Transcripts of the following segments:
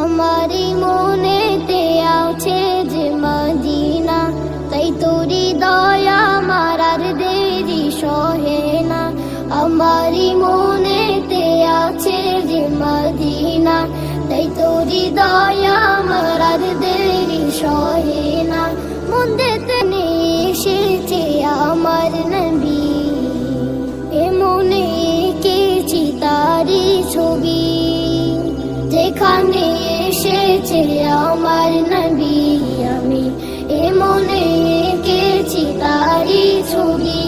আমারই মনেতে আছে যে মদিনা, তাই তোরি দয়া আমার আর দেরি সহে না। আমারই মনেতে আছে যে মদিনা, তাই তোরি দয়া আমার আর দেরি সহে না। মন্দেতে এসেছে আমার নবী এমনে এঁকেছি তারি ছবি। যেখানে আমার নবী আমি এমনে এঁকেছি তারি ছবি।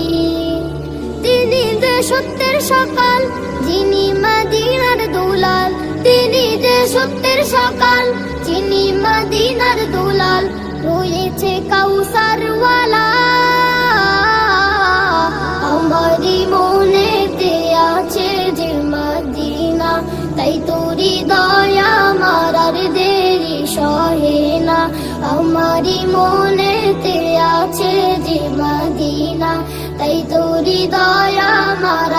তিনি যে সত্যের সকাল, যিনি মদিনার দুলাল। তিনি যে সত্যের সকাল, যিনি মদিনার দুলাল। রয়েছে কাউসারওয়ালা সহে না আমারই মনেতে আছে যে মদিনা। তাই তোরি দয়া আমার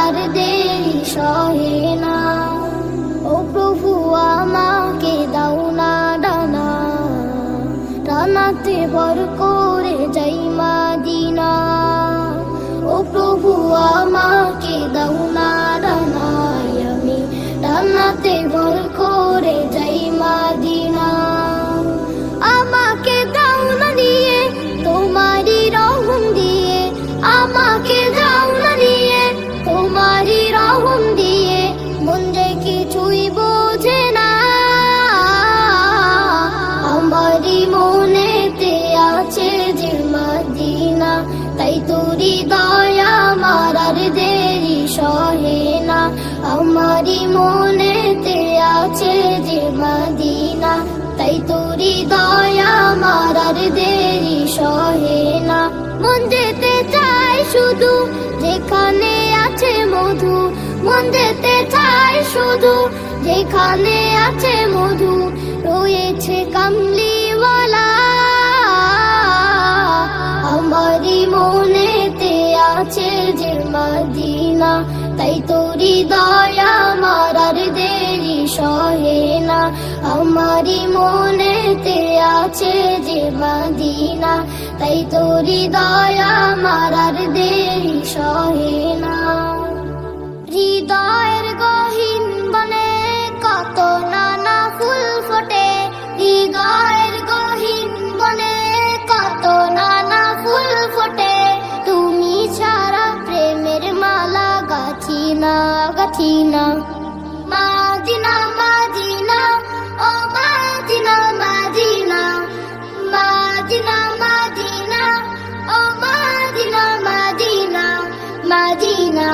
শুধু যেখানে আছে মধু, রয়েছে কামলিওয়ালা। আমারই মনেতে আছে যে মদিনা, তাই তোরি দয়া আমার আর দেরি সহে না। আমারই মনেতে আছে যে মদিনা, তাই তোরি দয়া আমার আর দেরি সহে না। হৃদয়ের গাছি না গাছি না মাদিনা মাদিনা ও মাদিনা মাদিনা মাদিনা মাদিনা ও মাদিনা মাদিনা মাদিনা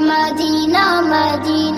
মাদিনা মাদিনা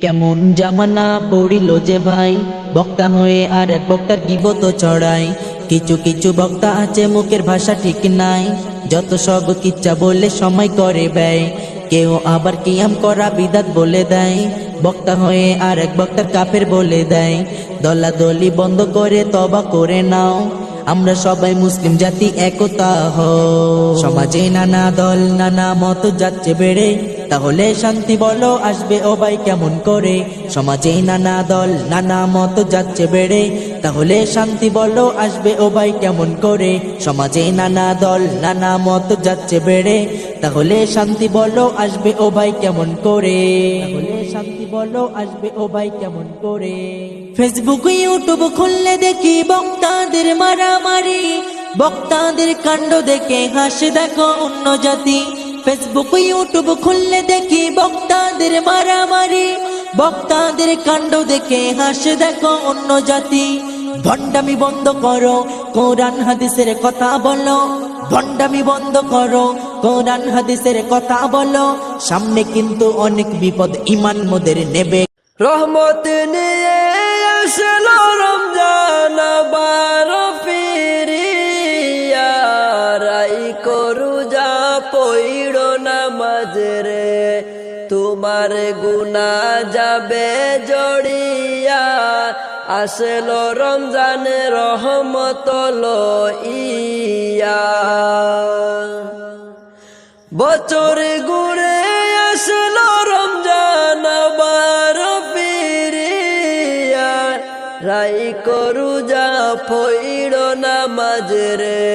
কেমন জামানা পড়িল যে ভাই? বক্তা হয়ে আর এক বক্তার গিবত চড়াই। কিছু কিছু বক্তা আছে মুখের ভাষা ঠিক নাই। যত সব কিচ্ছা বলে সময় করে ব্যয়। কেউ আবার কিয়াম করা বিদাত বলে দেয়। বক্তা হয়ে আর এক বক্তার কাফের বলে দেয়। দলাদলি বন্ধ করে তবা করে নাও। আমরা সবাই মুসলিম জাতি, একতা হ সমাজে নানা দল, নানা মত যাচ্ছে বেড়ে। তাহলে শান্তি বলো, আসবে ও ভাই কেমন করে? সমাজে নানা দল, নানা মত যাচ্ছে বেড়ে। তাহলে শান্তি বলো, আসবে ও ভাই কেমন করে? সমাজে নানা দল, নানা মত যাচ্ছে বেড়ে। তাহলে শান্তি বলো, আসবে ও ভাই কেমন করে? শান্তি বলো, আসবে ও ভাই কেমন করে? ফেসবুক ইউটিউব খুললে দেখি বক্তাদের মারামারি। বক্তাদের কাণ্ড দেখে হাসে দেখো অন্য জাতি। ফেসবুক ইউটিউব খুললে দেখি বক্তাদের মারামারি। বক্তাদের কাণ্ড দেখে হাসে দেখো অন্য জাতি। ভণ্ডামি বন্ধ করো, কোরআন হাদিসের কথা বলো। ভণ্ডামি বন্ধ করো, কোরআন হাদিসের কথা বলো। সামনে কিন্তু অনেক বিপদ ইমান মোদের নেবে। রহমত নিয়ে আসলো রমজান বার তোমার গুনা যাবে জড়িয়া। আসলো রমজান রহমত ইয়া বছর ঘুরে আসলো রমজান আবার ফিরিয়া। রাই করু যা ফইড় নামাজ রে,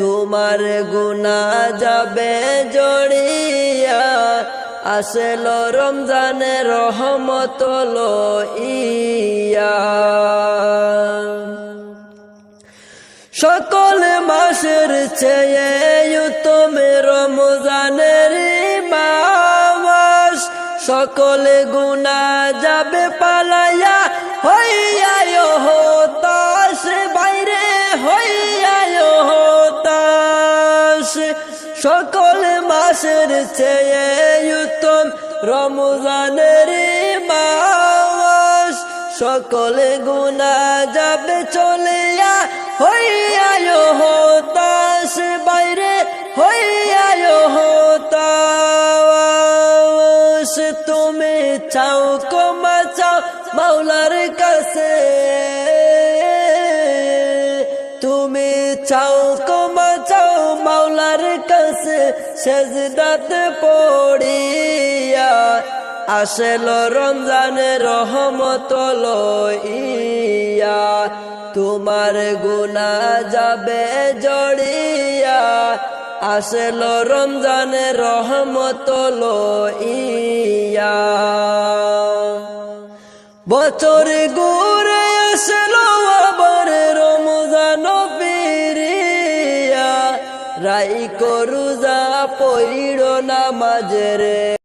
তোমার গুনা যাবে জড়িয়া। আসলো রমজানে রহমত ইয়া সকল মাসের চেয়ে তুমি রমজানের মাস সকল গুণা যাবে পালাইয়া হইয়া হতাশ বাইরে হইয়া হতাশ সকল মাসের চেয়ে উত্তম রমজানের মাস। সকলে গুণা যাবে চলিয়া হইয়া হতাশ সেজদাতে পড়িয়া আসল রমজানে রহমত লইয়া। তোমার গুনা যাবে জড়িয়া। আসল রমজানে রহমত লইয়া। বছর ঘুরে ফিরিয়া রাই করু যা পইড় নামাজ রে।